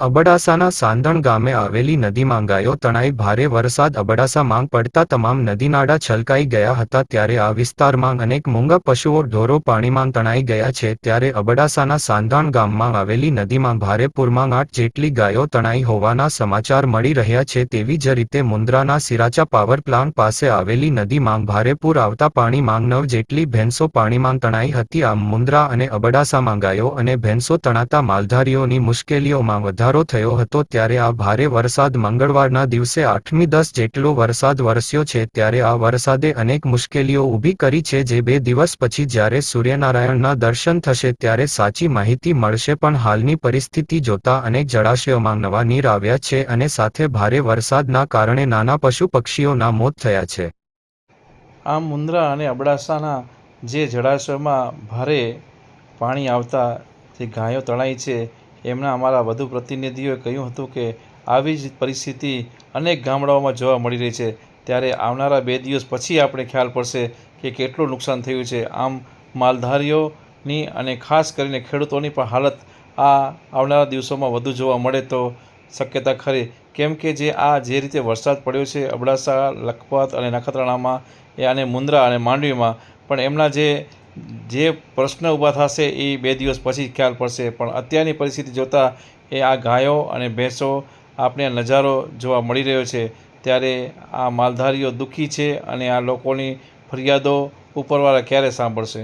અબડાસાના સાંધણ ગામે આવેલી નદીમાં ગાયો તણાઈ ભારે વરસાદ અબડાસા માંગ પડતા તમામ નદીનાળા છલકાઈ ગયા હતા ત્યારે આ વિસ્તારમાં અનેક મૂંગા પશુઓ ઢોરો પાણીમાં તણાઈ ગયા છે ત્યારે અબડાસાના સાંધણ ગામમાં આવેલી નદીમાં ભારે પૂરમાં આઠ જેટલી ગાયો તણાઈ હોવાના સમાચાર મળી રહ્યા છે તેવી જ રીતે મુન્દ્રાના સિરાચા પાવર પ્લાન્ટ પાસે આવેલી નદીમાં ભારે પૂર આવતા પાણીમાં નવ જેટલી ભેંસો પાણીમાં તણાઈ હતી આમ મુન્દ્રા અને અબડાસામાં ગાયો અને ભેંસો તણાતા માલધારીઓની મુશ્કેલીઓમાં વધારો થયો હતો ત્યારે આ ભારે વરસાદ મંગળવારના દિવસે આઠમી દસ જેટલો વરસાદ વરસ્યો છે ત્યારે આ વરસાદે અનેક મુશ્કેલીઓ ઊભી કરી છે જે બે દિવસ પછી જ્યારે સૂર્યનારાયણના દર્શન થશે ત્યારે સાચી માહિતી મળશે પણ હાલની પરિસ્થિતિ જોતા અનેક જળાશયોમાં નવા નીર આવ્યા છે અને સાથે ભારે વરસાદના કારણે નાના પશુ પક્ષીઓના મોત થયા છે. આમ મુન્દ્રા અને અબડાસાના જે જળાશયોમાં ભારે પાણી આવતા, જે ગાયો તણાઈ છે એમના અમારા વધુ પ્રતિનિધિઓએ કહ્યું હતું કે આવી જ પરિસ્થિતિ અનેક ગામડાઓમાં જોવા મળી રહી છે. ત્યારે આવનારા બે દિવસ પછી આપણે ખ્યાલ પડશે કે કેટલું નુકસાન થયું છે. આમ માલધારીઓની અને ખાસ કરીને ખેડૂતોની પણ હાલત આ આવનારા દિવસોમાં વધુ જોવા મળે તો શક્યતા ખરી. કેમ કે જે આ જે રીતે વરસાદ પડ્યો છે, અબડાસા, લખપત અને નખત્રાણામાં, એ અને મુન્દ્રા અને માંડવીમાં, પણ એમના જે જે પ્રશ્ન ઊભા થશે એ બે દિવસ પછી ખ્યાલ પડશે. પણ અત્યારની પરિસ્થિતિ જોતાં એ આ ગાયો અને ભેંસો આપણે નજારો જોવા મળી રહ્યો છે. ત્યારે આ માલધારીઓ દુઃખી છે અને આ લોકોની ફરિયાદો ઉપરવાળા ક્યારે સાંભળશે?